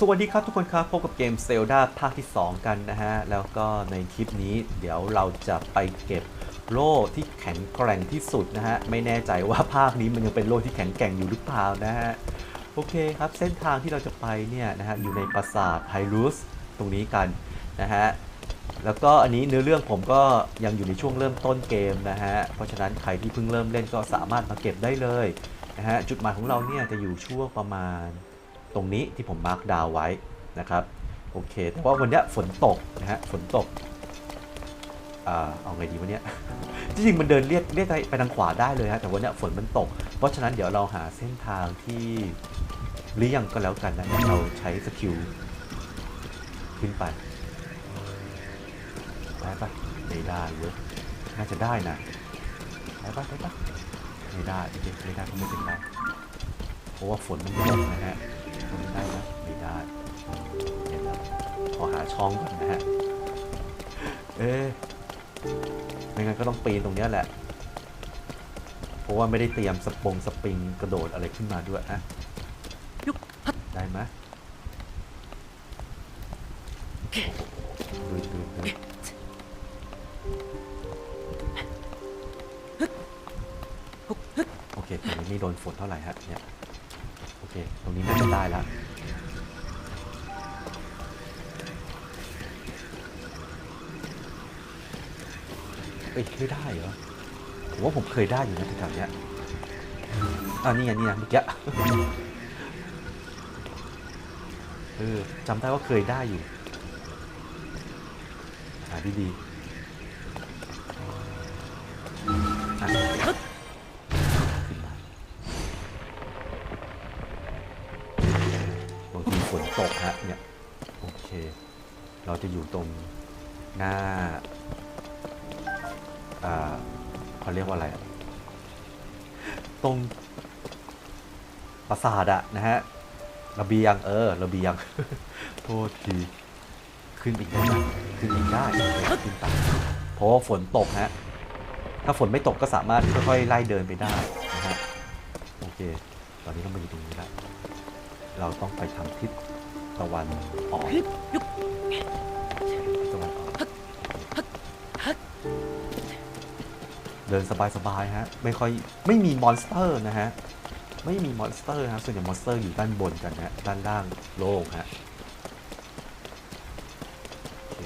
สวัสดีครับทุกคนครับ พบกับเกม Zelda ภาคที่ 2 กันนะฮะ แล้วก็ในคลิปนี้เดี๋ยวเราจะไปเก็บโล่ที่แข็งแกร่งที่สุดนะฮะ ไม่แน่ใจว่าภาคนี้มันยังเป็นโล่ที่แข็งแกร่งอยู่หรือเปล่านะฮะ โอเคครับ เส้นทางที่เราจะไปเนี่ยนะฮะ อยู่ในปราสาทไฮรูสตรงนี้กันนะฮะ แล้วก็อันนี้เนื้อเรื่องผมก็ยังอยู่ในช่วงเริ่มต้นเกมนะฮะ เพราะฉะนั้นใครที่เพิ่งเริ่มเล่นก็สามารถมาเก็บได้เลยนะฮะ จุดหมายของเราเนี่ยจะอยู่ช่วงประมาณ ตรงนี้ที่ผมมาร์กดาวไว้นะครับโอเค แต่ว่าวันนี้ฝนตกนะฮะฝนตกอ่าเอาไงดีวะเนี่ยจริงๆมันเดินเรียกเรียกไปทางขวาได้เลยฮะแต่วันเนี้ยฝนมันตก เพราะฉะนั้นเดี๋ยวเราหาเส้นทางที่เลี่ยงก็แล้วกันนะเราใช้สกิลขึ้นไปได้ปะไม่ได้เว้ยน่าจะได้นะได้ปะได้ปะไม่ได้โอเคไม่ได้ไม่เป็นไรเพราะว่าฝนมันตกนะฮะ ฝนได้ปะไม่ได้เดี๋ยวนะขอหาช่องก่อนนะฮะ เอ๊ะไม่งั้นก็ต้องปีนตรงเนี้ยแหละ เพราะว่าไม่ได้เตรียมสปงสปริงกระโดดอะไรขึ้นมาด้วยอะยุบได้ไหมดูดูดูโอเคตรงนี้ไม่โดนฝนเท่าไหร่ฮะเนี่ย ตรงนี้น่าจะได้แล้วเอ้ยไม่ได้เหรอผมว่าผมเคยได้อยู่นะแถวๆเนี้ยอ่านี่ไงนี่ไงเมื่อกี้เออจำได้ว่าเคยได้อยู่หาดีๆ นตกฮะเนี่ยโอเค เราจะอยู่ตรงหน้าอ่าเขาเรียกว่าอะไร ตรงปราสาทอะนะฮะระเบียงเออระเบียงโทษทีขึ้นอีกได้ขึ้นอีกได้เคขึ้นไปเพราะว่าฝนตกฮะถ้าฝนไม่ตกก็สามารถค่อยๆไล่เดินไปได้นะฮะโอเค ตอนนี้ก็มาอยู่ตรงนี้แล้วเราต้องไปทางทิศ ตะวันออกทิศตะวันออกเดินสบายๆฮะ ไม่ค่อยไม่มีมอนสเตอร์นะฮะ ไม่มีมอนสเตอร์ฮะส่วนใหญ่มอนสเตอร์อยู่ด้านบนกันฮะ ด้านล่างโล่งฮะโ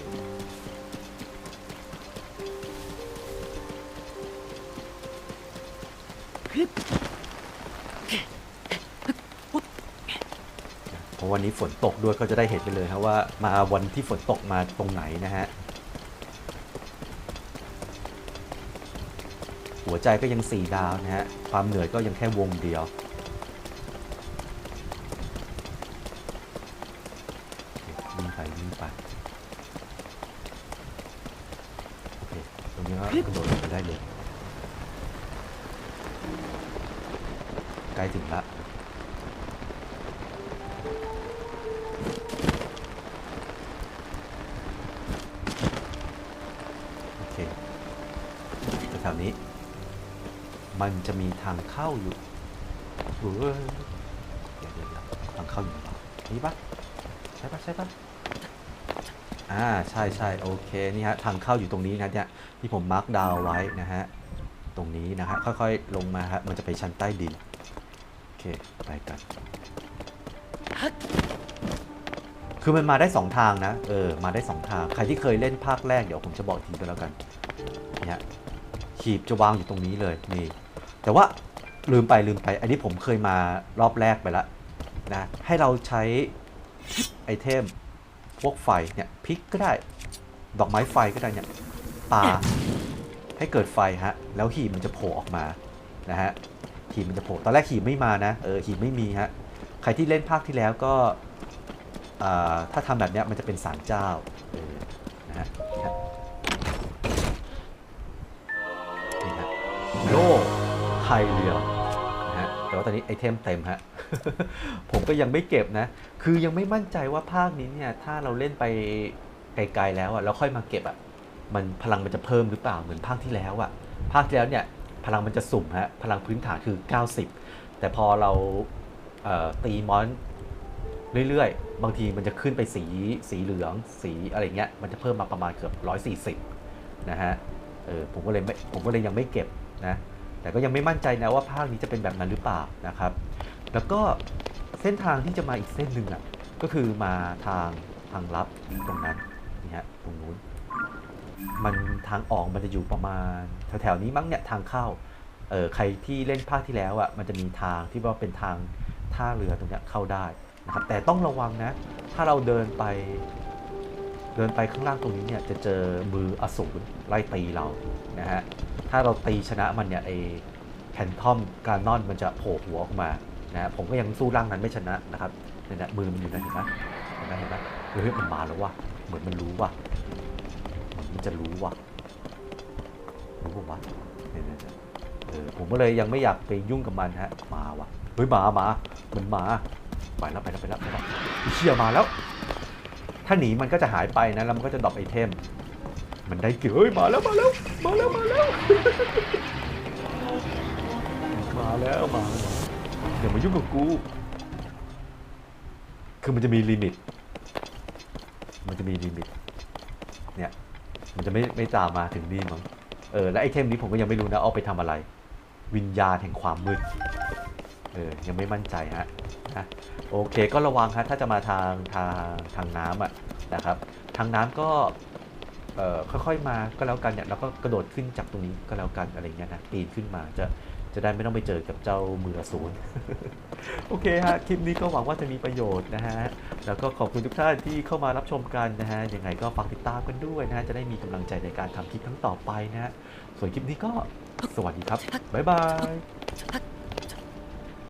อ เพราะวันนี้ฝนตกด้วยก็จะได้เห็นไปเลยครับว่ามาวันที่ฝนตกมาตรงไหนนะฮะ หัวใจก็ยัง 4 ดาวนะฮะ ความเหนื่อยก็ยังแค่วงเดียว วิ่งไปวิ่งไป โอเค ตรงนี้ก็กระโดดลงไปได้เลย ใกล้ถึงละ มันจะมีทางเข้าอยู่เฮ้ยเดี๋ยวเดี๋ยวเดี๋ยวทางเข้าอยู่เปล่านี่ปะใช่ปะใช่ปะอ่าใช่ใช่โอเคนี่ฮะทางเข้าอยู่ตรงนี้นะเนี่ยที่ผมมาร์กดาวไว้นะฮะตรงนี้นะฮะค่อยๆลงมาฮะมันจะไปชั้นใต้ดินโอเคไปกันคือมันมาได้สองทางนะ เออ มาได้สองทาง ใครที่เคยเล่นภาคแรกเดี๋ยวผมจะบอกอีกทีก็แล้วกัน เนี่ย ขีบจะวางอยู่ตรงนี้เลย นี่ แต่ว่าลืมไปลืมไป อันนี้ผมเคยมารอบแรกไปแล้วนะให้เราใช้ไอเทมพวกไฟเนี่ยพลิกก็ได้ ดอกไม้ไฟก็ได้เนี่ยปาให้เกิดไฟฮะ แล้วหีบมันจะโผล่ออกมานะฮะหีบมันจะโผล่ตอนแรกหีบไม่มานะเออหีบไม่มีฮะใครที่เล่นภาคที่แล้วก็ถ้าทำแบบนี้มันจะเป็นสารเจ้านะฮะ ไฮเรียนะฮะแต่ว่าตอนนี้ไอเทมเต็มฮะ ผมก็ยังไม่เก็บนะ คือยังไม่มั่นใจว่าภาคนี้เนี่ยถ้าเราเล่นไปไกลๆแล้วอะแล้วค่อยมาเก็บอะมันพลังมันจะเพิ่มหรือเปล่าเหมือนภาคที่แล้วอะภาคที่แล้วเนี่ยพลังมันจะสุ่มฮะพลังพื้นฐานคือ 90 แต่พอเราเตีมอนเรื่อยๆ บางทีมันจะขึ้นไปสีสีเหลือง สีอะไรเงี้ย มันจะเพิ่มมาประมาณเกือบ 140 นะฮะ เออผมก็เลยไม่ผมก็เลยยังไม่เก็บนะ แต่ก็ยังไม่มั่นใจนะว่าภาคนี้จะเป็นแบบนั้นหรือเปล่านะครับ แล้วก็เส้นทางที่จะมาอีกเส้นหนึ่งอะก็คือมาทางทางลับตรงนั้นนี่ฮะตรงนู้น มันทางออกมันจะอยู่ประมาณแถวๆนี้มั้งเนี่ยทางเข้าเออใครที่เล่นภาคที่แล้วอะมันจะมีทางที่ว่าเป็นทางท่าเรือตรงนี้เข้าได้นะครับแต่ต้องระวังนะ ถ้าเราเดินไป เดินไปข้างล่างตรงนี้เนี่ยจะเจอมืออสูรไล่ตีเรานะฮะถ้าเราตีชนะมันเนี่ยไอแพนทอมการนอนมันจะโผล่หัวออกมานะฮะผมก็ยังสู้ร่างนั้นไม่ชนะนะครับเนี่ยนะมือมันอยู่นะเห็นไหมเห็นไหมเห็นไหมเฮ้ยมันมาแล้วว่ะเหมือนมันรู้ว่ะมันจะรู้ว่ะรู้ป่าวะเนี่ยเออผมก็เลยยังไม่อยากไปยุ่งกับมันฮะมาว่ะเฮ้ยมามามันมาไปแล้วไปแล้วไปแล้วไปแล้วเชี่ยมาแล้ว ถ้าหนีมันก็จะหายไปนะแล้วมันก็จะดรอปไอเทม มันได้เกี่ยวเฮ้ยมาแล้วมาแล้วมาแล้วมาแล้วมาแล้วมาแล้วอย่ามายุ่งกับกู คือมันจะมีลิมิต มันจะมีลิมิต เนี่ย มันจะไม่ไม่ตามมาถึงนี่มั้ง เออ และไอเทมนี้ผมก็ยังไม่รู้นะ เอาไปทำอะไร วิญญาณแห่งความมืด เออ ยังไม่มั่นใจฮะ นะโอเคก็ระวังฮะถ้าจะมาทางทางทางน้ำอะนะครับ ทางน้ำก็เอ่อค่อยๆมาก็แล้วกันเนี่ยแล้วก็กระโดดขึ้นจากตรงนี้ก็แล้วกันอะไรเงี้ยนะปีนขึ้นมาจะจะได้ไม่ต้องไปเจอกับเจ้ามืออสูรโอเคฮะคลิปนี้ก็หวังว่าจะมีประโยชน์นะฮะแล้วก็ขอบคุณทุกท่านที่เข้ามารับชมกันนะฮะยังไงก็ฝากติดตามกันด้วยนะฮะจะได้มีกำลังใจในการทำคลิปทั้งต่อไปนะฮะส่วนคลิปนี้ก็สวัสดีครับบ๊ายบาย